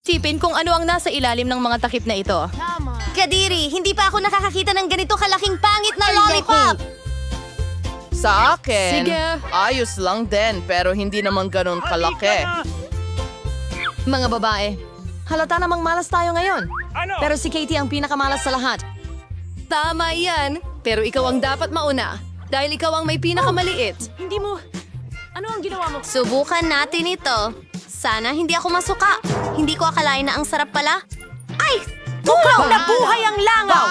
Tipin kung ano ang nasa ilalim ng mga takip na ito. Kadiri, hindi pa ako nakakakita ng ganito kalaking pangit na lollipop! Sa akin, Sige. ayos lang din pero hindi naman ganun kalaki. Mga babae, halata namang malas tayo ngayon. Pero si Katie ang pinakamalas sa lahat. Tama yan, pero ikaw ang dapat mauna. Dahil ikaw ang may pinakamaliit. Hindi mo... Ano ang ginawa mo? Subukan natin ito. Sana hindi ako masuka. Hindi ko akalain na ang sarap pala. Ay! Tuklaw na buhay ang langaw!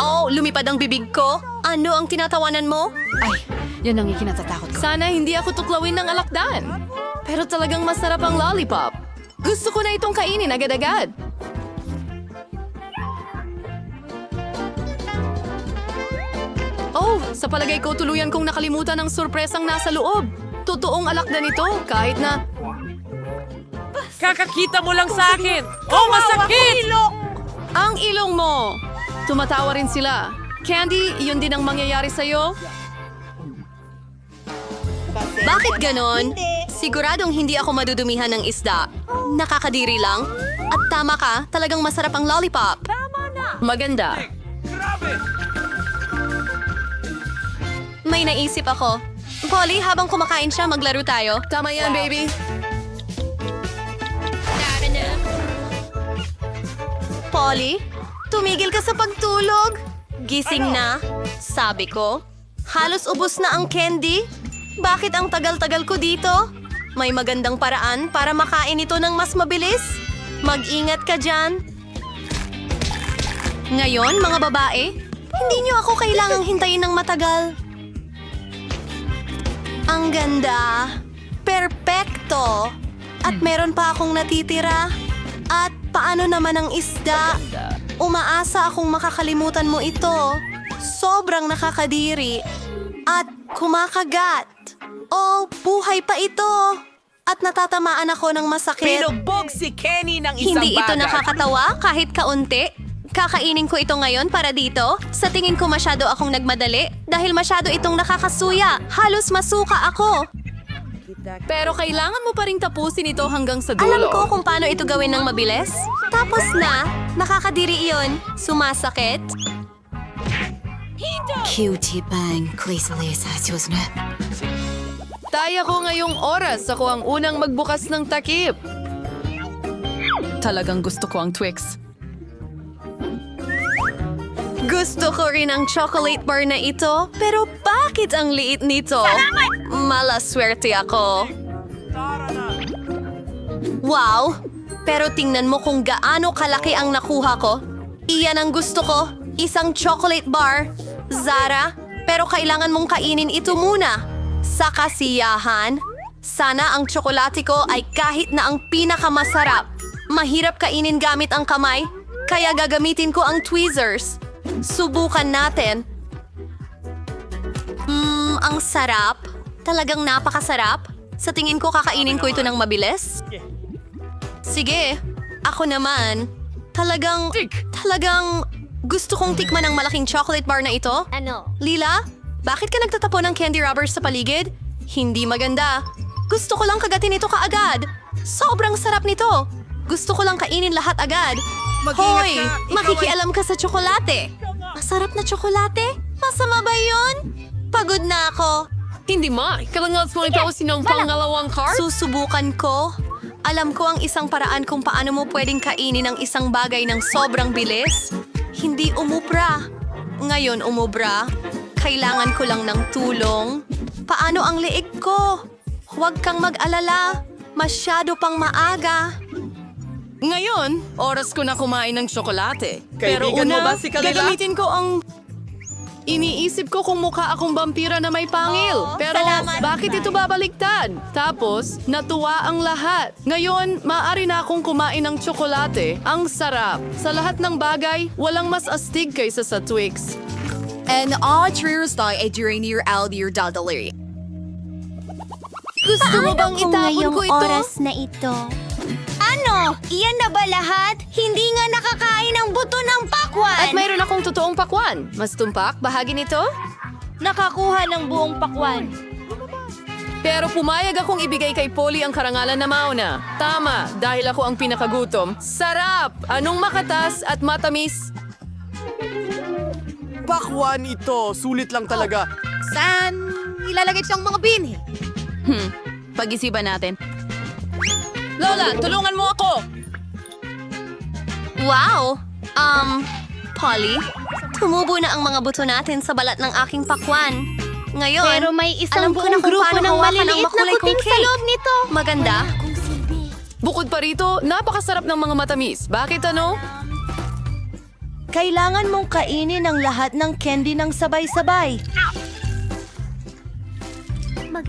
Oh, lumipad ang bibig ko. Ano ang tinatawanan mo? Ay, yan ang ikinatatakot ko. Sana hindi ako tuklawin ng alakdan. Pero talagang masarap ang lollipop. Gusto ko na itong kainin agad-agad. Oh, sa palagay ko tuluyan kong nakalimutan ang sorpresang nasa loob. Totoong alakdan ito, kahit na... Kakakita mo lang sa akin! Oh, masakit! Ang ilong mo! Tumatawa rin sila. Candy, yun din ang mangyayari sa'yo? Bakit ganon? Siguradong hindi ako madudumihan ng isda. Nakakadiri lang. At tama ka, talagang masarap ang lollipop. Maganda. May naisip ako. Polly, habang kumakain siya, maglaro tayo. Tama yan, baby. Polly, tumigil ka sa pagtulog. Gising na, sabi ko. Halos ubos na ang candy. Bakit ang tagal-tagal ko dito? May magandang paraan para makain ito ng mas mabilis. Mag-ingat ka dyan. Ngayon, mga babae, hindi niyo ako kailangang hintayin ng matagal. Ang ganda. Perpekto. At meron pa akong natitira. At paano naman ang isda? Umaasa akong makakalimutan mo ito. Sobrang nakakadiri. At kumakagat. Oh, buhay pa ito. At natatamaan ako ng masakit. Pinubog si Kenny ng isang Hindi ito bagay. nakakatawa kahit kaunti. Kakainin ko ito ngayon para dito. Sa tingin ko masyado akong nagmadali dahil masyado itong nakakasuya. Halos masuka ako. Pero kailangan mo pa rin tapusin ito hanggang sa dulo. Alam ko kung paano ito gawin ng mabilis. Tapos na, nakakadiri iyon. Sumasakit. Cutie bang. Taya ko ngayong oras ako ang unang magbukas ng takip. Talagang gusto ko ang Twix. Gusto ko rin ang chocolate bar na ito, pero bakit ang liit nito? Malaswerte ako. Wow! Pero tingnan mo kung gaano kalaki ang nakuha ko. Iyan ang gusto ko, isang chocolate bar. Zara, pero kailangan mong kainin ito muna. Sa kasiyahan, sana ang tsokolate ko ay kahit na ang pinakamasarap. Mahirap kainin gamit ang kamay, kaya gagamitin ko ang tweezers. Subukan natin. Mmm, ang sarap. Talagang napakasarap. Sa tingin ko kakainin ko ito ng mabilis. Sige, ako naman. Talagang, talagang gusto kong tikman ang malaking chocolate bar na ito. Ano? Lila, bakit ka nagtatapon ng candy rubbers sa paligid? Hindi maganda. Gusto ko lang kagatin ito kaagad. Sobrang sarap nito. Gusto ko lang kainin lahat agad. Mag-ingat Hoy, ka. Ikaw makikialam ka sa tsokolate. Masarap na tsokolate? Masama ba yun? Pagod na ako. Hindi ma, kailangan mo ito sinong pangalawang card? Susubukan ko. Alam ko ang isang paraan kung paano mo pwedeng kainin ang isang bagay ng sobrang bilis. Hindi umubra. Ngayon umubra. Kailangan ko lang ng tulong. Paano ang leeg ko? Huwag kang mag-alala. Masyado pang maaga. Ngayon, oras ko na kumain ng tsokolate. Pero Kaibigan mo una, ba si Kalila? gagamitin ko ang... Iniisip ko kung mukha akong vampira na may pangil. Pero bakit ito babaliktad? Tapos, natuwa ang lahat. Ngayon, maaari na akong kumain ng tsokolate. Ang sarap. Sa lahat ng bagay, walang mas astig kaysa sa Twix. And all cheers tayo ay during your out your dadali. Gusto mo bang itapon ko ito? na ito? Ano? Iyan na ba lahat? Hindi nga nakakain ang buto ng pakwan! At mayroon akong totoong pakwan. Mas tumpak, bahagi nito? Nakakuha ng buong pakwan. Pero pumayag akong ibigay kay Polly ang karangalan na mauna. Tama, dahil ako ang pinakagutom. Sarap! Anong makatas at matamis? Pakwan ito. Sulit lang talaga. Saan ilalagay siyang mga binhi? Hmm, pag-isipan natin. Lola, tulungan mo ako! Wow! Um, Polly, tumubo na ang mga buto natin sa balat ng aking pakwan. Ngayon, Pero may isang alam ko na kung grupo paano ng hawakan ang makulay kong kuting sa cake. loob nito. Maganda. Bukod pa rito, napakasarap ng mga matamis. Bakit ano? Kailangan mong kainin ang lahat ng candy ng sabay-sabay.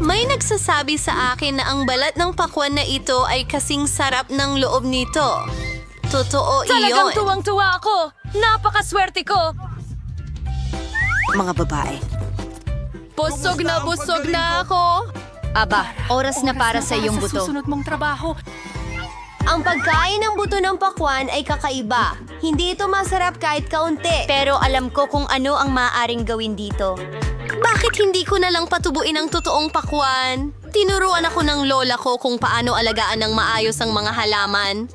May nagsasabi sa akin na ang balat ng pakwan na ito ay kasing sarap ng loob nito. Totoo Talagang iyon. tuwang-tuwa ako. Napakaswerte ko. Mga babae. Busog na busog na ako! Aba, oras na para sa iyong buto. mong trabaho. Ang pagkain ng buto ng pakwan ay kakaiba. Hindi ito masarap kahit kaunti. Pero alam ko kung ano ang maaaring gawin dito. Bakit hindi ko na lang patubuin ang totoong pakwan? Tinuruan ako ng lola ko kung paano alagaan ng maayos ang mga halaman.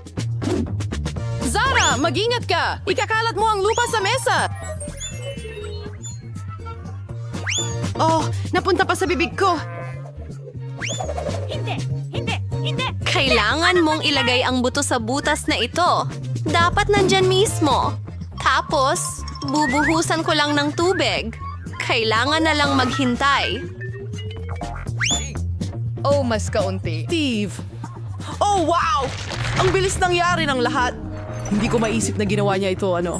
Zara, mag-ingat ka! Ikakalat mo ang lupa sa mesa! Oh, napunta pa sa bibig ko. Kailangan mong ilagay ang buto sa butas na ito. Dapat nandyan mismo. Tapos, bubuhusan ko lang ng tubig. Kailangan na lang maghintay. Oh, mas kaunti. Steve. Oh, wow! Ang bilis nangyari ng lahat. Hindi ko maisip na ginawa niya ito, ano.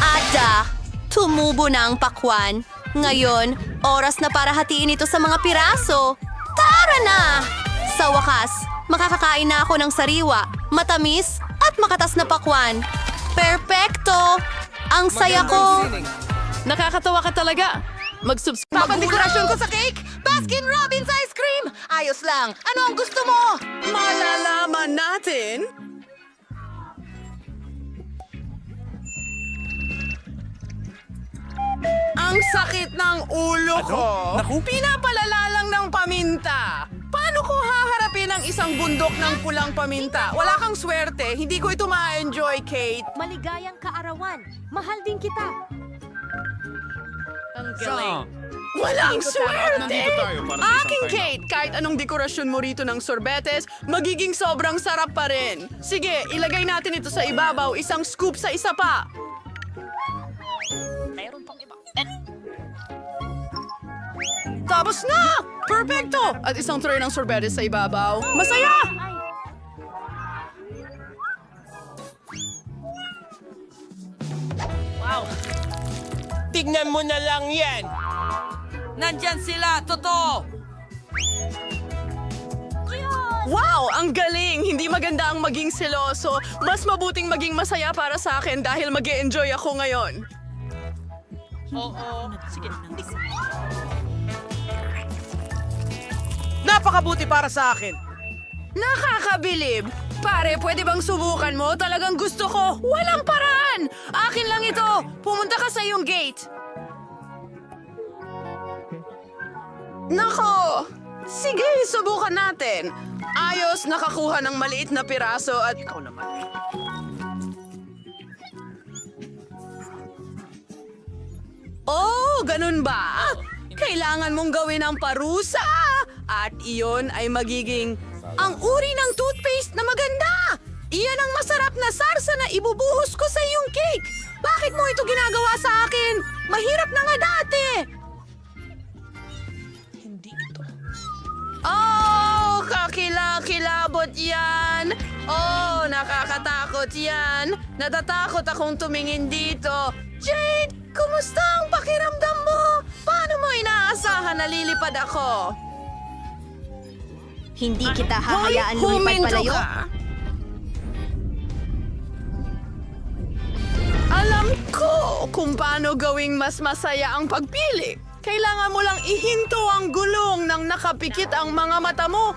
Ada, tumubo na ang pakwan. Ngayon, oras na para hatiin ito sa mga piraso. Tara na! Sa wakas, makakakain na ako ng sariwa, matamis at makatas na pakwan. Perpekto! Ang saya ko! Nakakatawa ka talaga. Mag-subscribe. Papadekorasyon ko sa cake! Baskin Robbins ice cream! Ayos lang. Ano ang gusto mo? Malalaman natin Ang sakit ng ulo ko. Pinapalala lang ng paminta. Paano ko haharapin ang isang bundok ng pulang paminta? Wala kang swerte. Hindi ko ito ma-enjoy, Kate. Maligayang kaarawan. Mahal din kita. Ang galing. Walang swerte! Aking Kate, kahit anong dekorasyon mo rito ng sorbetes, magiging sobrang sarap pa rin. Sige, ilagay natin ito sa ibabaw, isang scoop sa isa pa. Tapos na! Perfecto! At isang tray ng sorbetes sa ibabaw. Masaya! Tignan mo na lang yan! Nandyan sila, totoo. Wow! Ang galing! Hindi maganda ang maging seloso. Mas mabuting maging masaya para sa akin dahil mag enjoy ako ngayon. Napakabuti para sa akin! Nakakabilib! Pare, pwede bang subukan mo? Talagang gusto ko. Walang paraan! Akin lang ito. Pumunta ka sa iyong gate. Nako! Sige, subukan natin. Ayos, nakakuha ng maliit na piraso at... Ikaw naman. Oh, ganun ba? Kailangan mong gawin ang parusa. At iyon ay magiging ang uri ng toothpaste na maganda. Iyan ang masarap na sarsa na ibubuhos ko sa iyong cake. Bakit mo ito ginagawa sa akin? Mahirap na nga dati. Oh, kakilakilabot yan. Oh, nakakatakot yan. Natatakot akong tumingin dito. Jade, kumusta ang pakiramdam mo? Paano mo inaasahan na lilipad ako? Hindi kita hahayaan lumipad palayo. ka. Alam ko kung paano gawing mas masaya ang pagpili. Kailangan mo lang ihinto ang gulong nang nakapikit ang mga mata mo.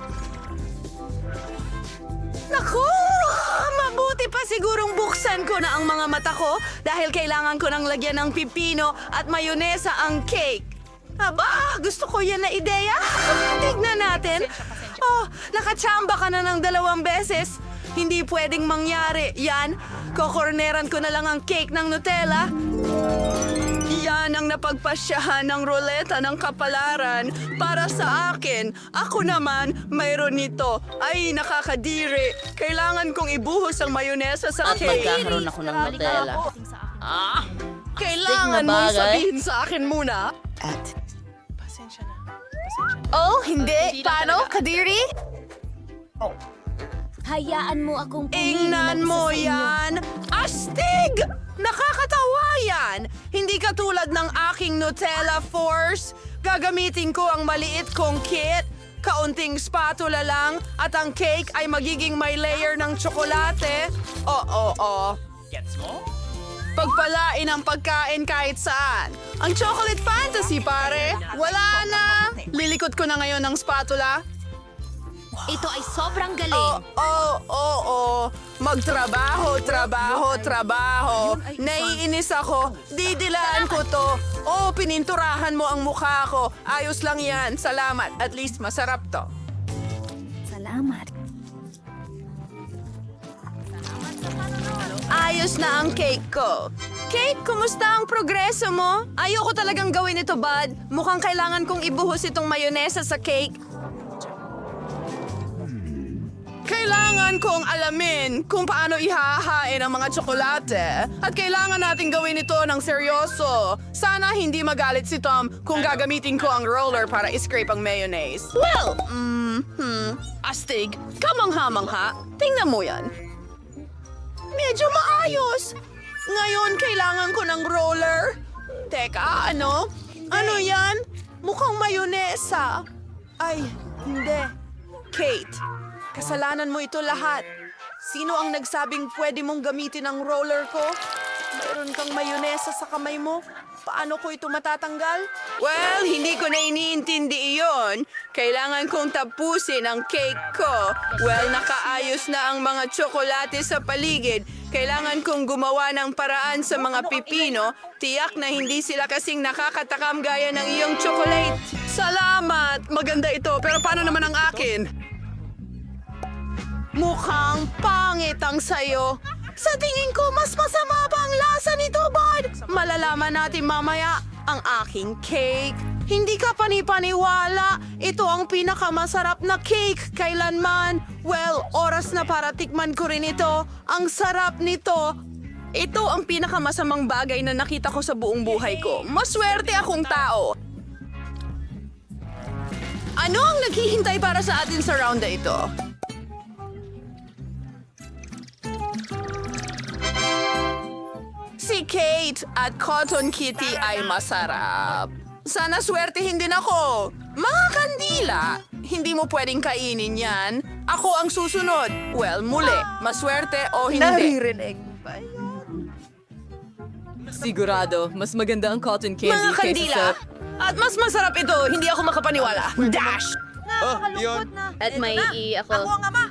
Naku! Mabuti pa sigurong buksan ko na ang mga mata ko dahil kailangan ko ng lagyan ng pipino at mayonesa ang cake. Aba, gusto ko yan na ideya. Tignan natin. Oh, nakachamba ka na ng dalawang beses. Hindi pwedeng mangyari. Yan, kokorneran ko na lang ang cake ng Nutella. Yan ang napagpasyahan ng roleta ng kapalaran para sa akin. Ako naman, mayroon nito. Ay, nakakadiri. Kailangan kong ibuhos ang mayonesa sa At cake. magkakaroon ako ng Nutella. Kailangan na mong bagay. sabihin sa akin muna. Oh, hindi. Paano, Kadiri? Hayaan mo akong Ingnan mo yan! Astig! Nakakatawa yan! Hindi katulad ng aking Nutella Force. Gagamitin ko ang maliit kong kit, kaunting spatula lang, at ang cake ay magiging may layer ng tsokolate. Oo, oo, oo. Gets mo? Pagpalain ang pagkain kahit saan. Ang chocolate fantasy, pare. Wala na. Lilikot ko na ngayon ng spatula. Ito ay sobrang galing. Oo, oo, oo. Magtrabaho, trabaho, trabaho. Naiinis ako. Didilaan ko to. Oo, pininturahan mo ang mukha ko. Ayos lang yan. Salamat. At least masarap to. Salamat. Ayos na ang cake ko. Cake, kumusta ang progreso mo? Ayoko talagang gawin ito, bud. Mukhang kailangan kong ibuhos itong mayonesa sa cake. Kailangan kong alamin kung paano ihahain ang mga tsokolate. At kailangan natin gawin ito ng seryoso. Sana hindi magalit si Tom kung gagamitin ko ang roller para iscrape ang mayonnaise. Well, mm, hmm, astig, kamangha-mangha. Tingnan mo yan. Medyo maayos. Ngayon, kailangan ko ng roller. Teka, ano? Ano yan? Mukhang mayonesa. Ay, hindi. Kate, kasalanan mo ito lahat. Sino ang nagsabing pwede mong gamitin ang roller ko? Mayroon kang mayonesa sa kamay mo. Paano ko ito matatanggal? Well, hindi ko na iniintindi iyon. Kailangan kong tapusin ang cake ko. Well, nakaayos na ang mga tsokolate sa paligid. Kailangan kong gumawa ng paraan sa mga pipino. Tiyak na hindi sila kasing nakakatakam gaya ng iyong chocolate. Salamat! Maganda ito, pero paano naman ang akin? Mukhang pangit ang sayo. Sa tingin ko, mas masama pa ang lasa nito, bud. Malalaman natin mamaya ang aking cake. Hindi ka panipaniwala. Ito ang pinakamasarap na cake kailanman. Well, oras na para tikman ko rin ito. Ang sarap nito. Ito ang pinakamasamang bagay na nakita ko sa buong buhay ko. Maswerte akong tao. Ano ang naghihintay para sa atin sa round na ito? Si Kate at Cotton Kitty ay masarap. Sana swertihin din ako. Mga kandila, hindi mo pwedeng kainin yan. Ako ang susunod. Well, muli, maswerte o hindi. Naririnig ba Sigurado, mas maganda ang cotton candy Mga kandila, at mas masarap ito. Hindi ako makapaniwala. Dash! Oh, yun. At may i ako. Ako ang ama!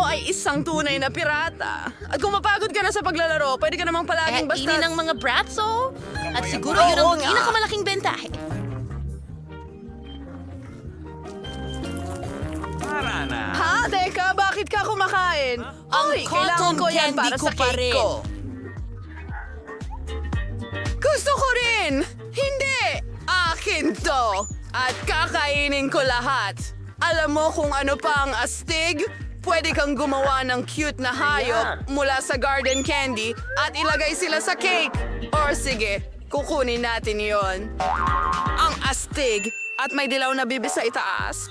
Ako ay isang tunay na pirata. At kung mapagod ka na sa paglalaro, pwede ka namang Eh, palaging basta... ini ng mga bratso. At siguro yun ang pinakamalaking bentahe. Tara na. Ha? Teka, bakit ka kumakain? Ay, kailangan ko yan para sa cake ko. Gusto ko rin! Hindi! Akin to! At kakainin ko lahat. Alam mo kung ano pa ang astig? Pwede kang gumawa ng cute na hayop mula sa garden candy at ilagay sila sa cake. Or sige, kukunin natin yon. Ang astig at may dilaw na bibis sa itaas.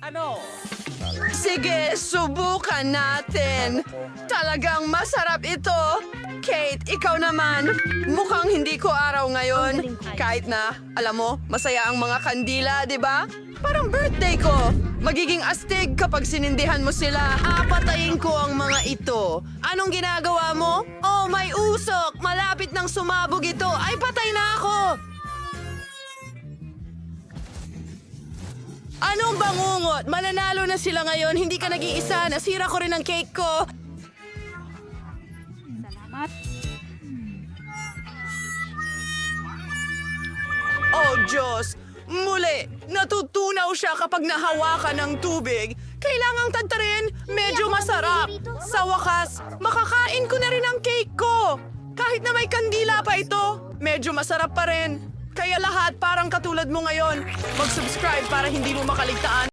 Ano? Sige, subukan natin. Talagang masarap ito. Kate, ikaw naman. Mukhang hindi ko araw ngayon. Kahit na, alam mo, masaya ang mga kandila, di ba? Parang birthday ko. Magiging astig kapag sinindihan mo sila. Apatayin ko ang mga ito. Anong ginagawa mo? Oh, may usok. Malapit nang sumabog ito. Ay, patay na ako. Anong bangungot? Mananalo na sila ngayon. Hindi ka nag-iisa. Nasira ko rin ang cake ko. Oh, Diyos! Muli, natutunaw siya kapag nahawakan ng tubig. Kailangang tagtarin, medyo masarap. Sa wakas, makakain ko na rin ang cake ko. Kahit na may kandila pa ito, medyo masarap pa rin. Kaya lahat parang katulad mo ngayon. Mag-subscribe para hindi mo makaligtaan